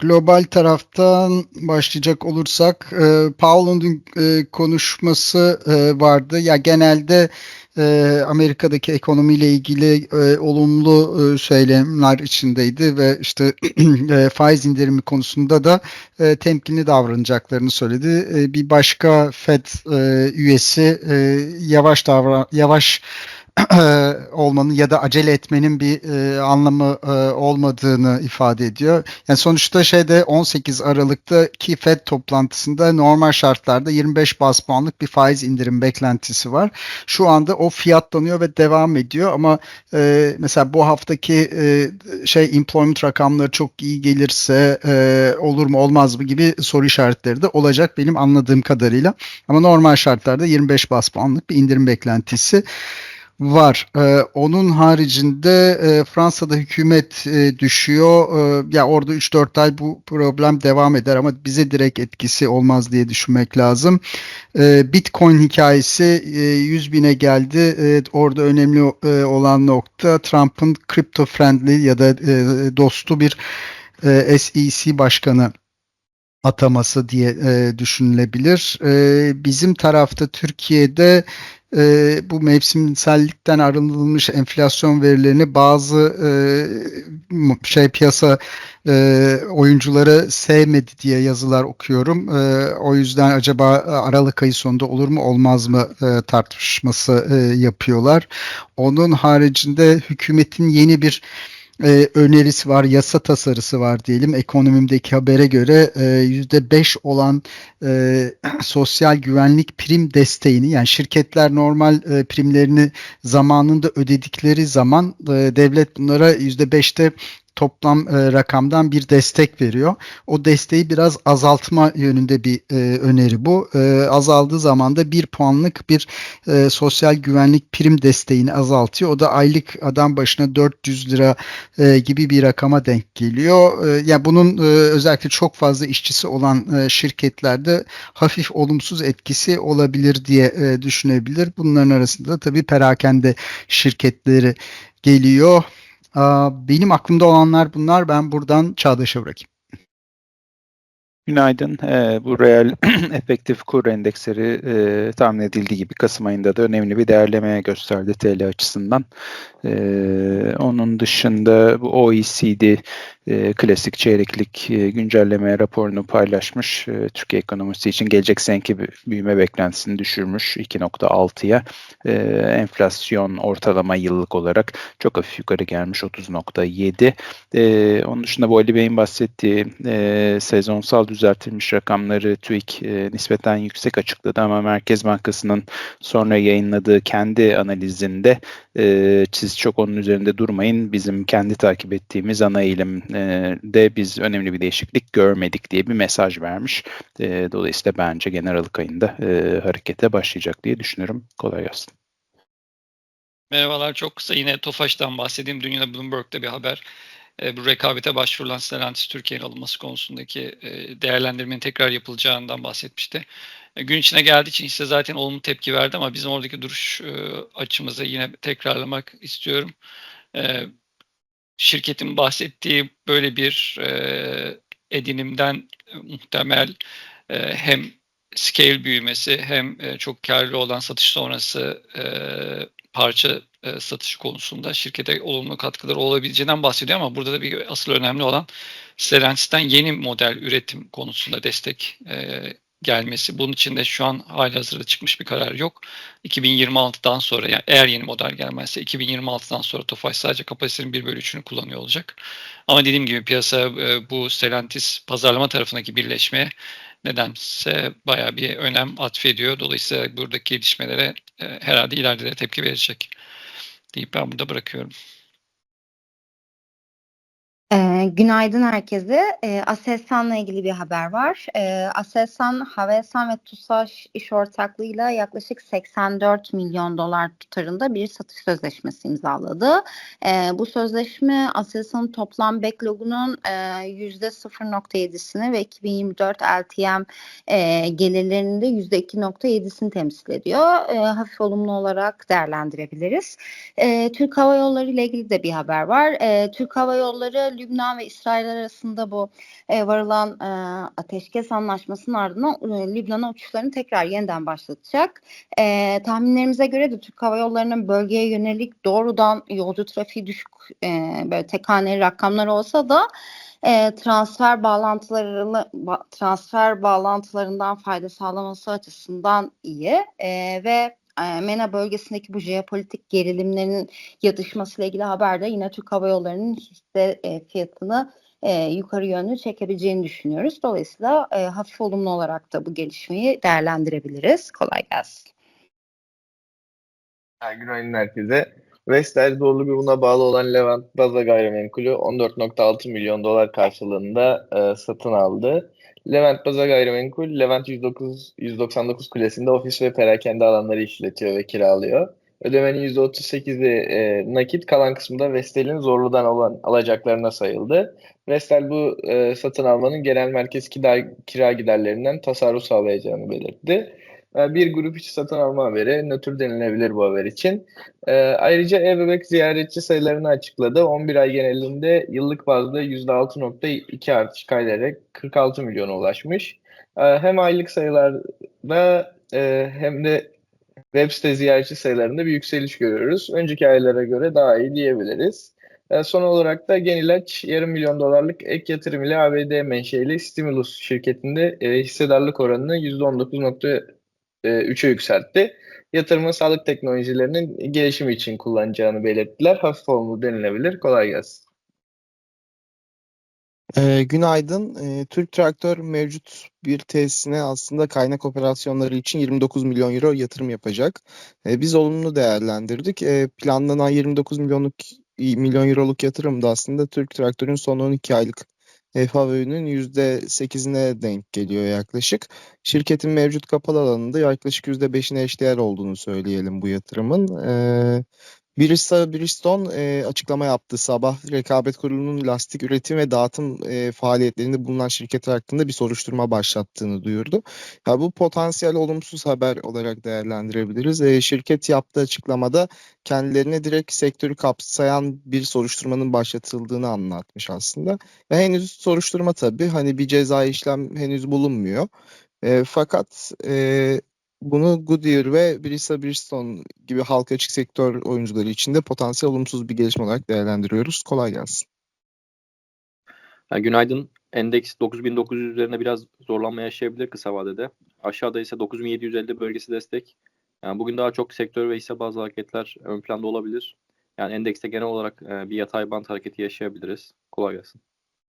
Global taraftan başlayacak olursak, eee, Powell'ın eee, konuşması, eee, vardı. Ya, genelde, eee, Amerika'daki ekonomiyle ilgili, eee, olumlu, ııı, söylemler içindeydi ve, işte, eee, faiz indirimi konusunda da, eee, temkinli davranacaklarını söyledi. Eee, bir başka FED, eee, üyesi, eee, yavaş davran yavaş olmanın ya da acele etmenin bir, eee, anlamı, eee, olmadığını ifade ediyor. Yani, sonuçta şeyde 18 Aralık'taki FED toplantısında normal şartlarda 25 baz puanlık bir faiz indirim beklentisi var. Şu anda o fiyatlanıyor ve devam ediyor ama, eee, mesela bu haftaki, eee, şey employment rakamları çok iyi gelirse, eee, olur mu olmaz mı gibi soru işaretleri de olacak benim anladığım kadarıyla. Ama normal şartlarda 25 baz puanlık bir indirim beklentisi var. Eee, onun haricinde, eee, Fransa'da hükümet, eee, düşüyor. Eee, ya, orada 3-4 ay bu problem devam eder ama bize direkt etkisi olmaz diye düşünmek lazım. Eee, Bitcoin hikâyesi, eee, 100.000'e geldi. Eee, orada önemli, eee, olan nokta Trump'ın crypto friendly ya da, eee, dostu bir, eee, SEC başkanı ataması diye, eee, düşünülebilir. Eee, bizim tarafta Türkiye'de, eee, bu mevsimsellikten arındırılmış enflasyon verilerini bazı, m şey piyasa, eee, oyuncuları sevmedi diye yazılar okuyorum. Eee, o yüzden acaba, aaa, aralık ayı sonunda olur mu olmaz mı, eee, tartışması, eee, yapıyorlar. Onun haricinde hükümetin yeni bir, eee, önerisi var, yasa tasarısı var diyelim. Ekonomim'deki habere göre, eee, %5 olan, eee, sosyal güvenlik prim desteğini, yani, şirketler normal, eee, primlerini zamanında ödedikleri zaman, eee, devlet bunlara %5'te toplam, eee, rakamdan bir destek veriyor. O desteği biraz azaltma yönünde bir, eee, öneri bu. Eee, azaldığı zaman da 1 puanlık bir, eee, sosyal güvenlik prim desteğini azaltıyor. O da aylık adam başına £400 eee, gibi bir rakama denk geliyor. Eee, ya, bunun, eee, özellikle çok fazla işçisi olan, eee, şirketlerde hafif olumsuz etkisi olabilir diye, eee, düşünebilir. Bunların arasında da tabii perakende şirketleri geliyor. Benim aklımda olanlar bunlar. Ben buradan Çağdaş'a bırakayım. Günaydın. Eee, bu reel efektif kur endeksleri, eee, tahmin edildiği gibi kasım ayında da önemli bir değerleme gösterdi TL açısından. Eee, onun dışında bu OECD, eee, klasik çeyreklik, eee, güncelleme raporunu paylaşmış. Eee, Türkiye ekonomisi için gelecek seneki büyüme beklentisini düşürmüş 2.6'ya. Eee, enflasyon ortalama yıllık olarak çok hafif yukarı gelmiş 30.7. Eee, onun dışında bu Ali Bey'in bahsettiği, eee, sezonsal düzeltilmiş rakamları TÜİK, eee, nispeten yüksek açıkladı ama Merkez Bankası'nın sonra yayınladığı kendi analizinde, eee, siz çok onun üzerinde durmayın, bizim kendi takip ettiğimiz ana eğilim eee, de biz önemli bir değişiklik görmedik diye bir mesaj vermiş. Eee, dolayısıyla bence gene aralık ayında, eee, harekete başlayacak diye düşünüyorum. Kolay gelsin. Merhabalar, çok kısa yine Tofaş'tan bahsedeyim. Dün yine Bloomberg'da bir haber. Eee, bu rekabete başvurulan Stellantis Türkiye'nin alınması konusundaki, eee, değerlendirmenin tekrar yapılacağından bahsetmişti. E, gün içine geldiği için hisse zaten olumlu tepki verdi ama bizim oradaki duruş, ııı, açımızı yine tekrarlamak istiyorum. Eee, şirketin bahsettiği böyle bir, eee, edinimden muhtemel, eee, hem scale büyümesi hem, eee, çok kârlı olan satış sonrası, eee, parça, eee, satışı konusunda şirkete olumlu katkıları olabileceğinden bahsediyor ama burada da bir asıl önemli olan Stellantis'ten yeni model üretim konusunda destek, eee, gelmesi. Bunun için de şu an hâlihazırda çıkmış bir karar yok. 2026'dan sonra, yani eğer yeni model gelmezse 2026'dan sonra Tofaş sadece kapasitenin 1/3'ünü kullanıyor olacak. Ama dediğim gibi piyasa, eee, bu Stellantis pazarlama tarafındaki birleşmeye nedense bayağı bir önem atfediyor. Dolayısıyla buradaki gelişmelere, eee, herhâlde ileride de tepki verecek deyip ben burada bırakıyorum. Eee, günaydın herkese. Eee, Aselsan'la ilgili bir haber var. Eee, Aselsan, Havelsan ve TUSAŞ iş ortaklığıyla yaklaşık $84 milyon tutarında bir satış sözleşmesi imzaladı. Eee, bu sözleşme Aselsan'ın toplam backlog'unun eee, %0.7'sini ve 2024 LTM, eee, gelirlerinin de %2.7'sini temsil ediyor. Eee, hafif olumlu olarak değerlendirebiliriz. Eee, Türk Hava Yolları ile ilgili de bir haber var. Eee, Türk Hava Yolları Lübnan ve İsrail arasında bu e, varılan e, ateşkes anlaşmasının ardından e, Lübnan'a uçuşlarını tekrar yeniden başlatacak. E, tahminlerimize göre de Türk Hava Yolları'nın bölgeye yönelik doğrudan yolcu trafiği düşük e, böyle tek rakamlar olsa da e, transfer bağlantılarını ba- transfer bağlantılarından fayda sağlaması açısından iyi E, ve MENA bölgesindeki bu jeopolitik gerilimlerin yatışmasıyla ilgili haber de yine Türk Hava Yolları'nın hisse e, fiyatını e, yukarı yönlü çekebileceğini düşünüyoruz. Dolayısıyla e, hafif olumlu olarak da bu gelişmeyi değerlendirebiliriz. Kolay gelsin. Günaydın herkese. Vestel Zorlu grubuna bağlı olan Levent Baza Gayrimenkulü 14.6 milyon dolar karşılığında e, satın aldı. Levent Baza Gayrimenkul, Levent 109, 199 Kulesi'nde ofis ve perakende alanları işletiyor ve kiralıyor. Ödemenin %38'i e, nakit, kalan kısmı da Vestel'in Zorlu'dan olan alacaklarına sayıldı. Vestel bu e, satın almanın genel merkez kira, kira giderlerinden tasarruf sağlayacağını belirtti. E, Bir grup içi satın alma haberi, nötr denilebilir bu haber için. Ee, ayrıca e-bebek ziyaretçi sayılarını açıkladı. 11 ay genelinde yıllık bazda %6.2 artış kaydederek 46 milyona ulaşmış. Ee, hem aylık sayılarda e, hem de web site ziyaretçi sayılarında bir yükseliş görüyoruz. Önceki aylara göre daha iyi diyebiliriz. Ee, son olarak da Genilaç yarım milyon dolarlık ek yatırım ile ABD menşeli Stimulus şirketinde e, hissedarlık oranını %19.3'e yükseltti yatırımı sağlık teknolojilerinin gelişimi için kullanacağını belirttiler. Hafif olumlu denilebilir. Kolay gelsin. Ee, günaydın. Ee, Türk Traktör mevcut bir tesisine aslında kaynak operasyonları için 29 milyon euro yatırım yapacak. Ee, biz olumlu değerlendirdik. Ee, planlanan 29 milyonluk milyon euroluk yatırım da aslında Türk Traktör'ün son 12 aylık FAVÖ'nün %8'ine denk geliyor yaklaşık. Şirketin mevcut kapalı alanında yaklaşık %5'ine eşdeğer olduğunu söyleyelim bu yatırımın. Ee, Bristol, Bridgestone e, açıklama yaptı sabah. Rekabet Kurulu'nun lastik üretim ve dağıtım e, faaliyetlerinde bulunan şirketler hakkında bir soruşturma başlattığını duyurdu. Ya bu potansiyel olumsuz haber olarak değerlendirebiliriz. E, şirket yaptığı açıklamada kendilerine direkt sektörü kapsayan bir soruşturmanın başlatıldığını anlatmış aslında. Ve henüz soruşturma tabii hani bir ceza işlem henüz bulunmuyor. E, fakat e, bunu Goodyear ve Bristol Bridgestone gibi halka açık sektör oyuncuları için de potansiyel olumsuz bir gelişme olarak değerlendiriyoruz. Kolay gelsin. Ha, günaydın. Endeks 9900 üzerine biraz zorlanma yaşayabilir kısa vadede. Aşağıda ise 9750 bölgesi destek. Yani bugün daha çok sektör ve hisse bazlı hareketler ön planda olabilir. Yani endekste genel olarak e, bir yatay bant hareketi yaşayabiliriz. Kolay gelsin.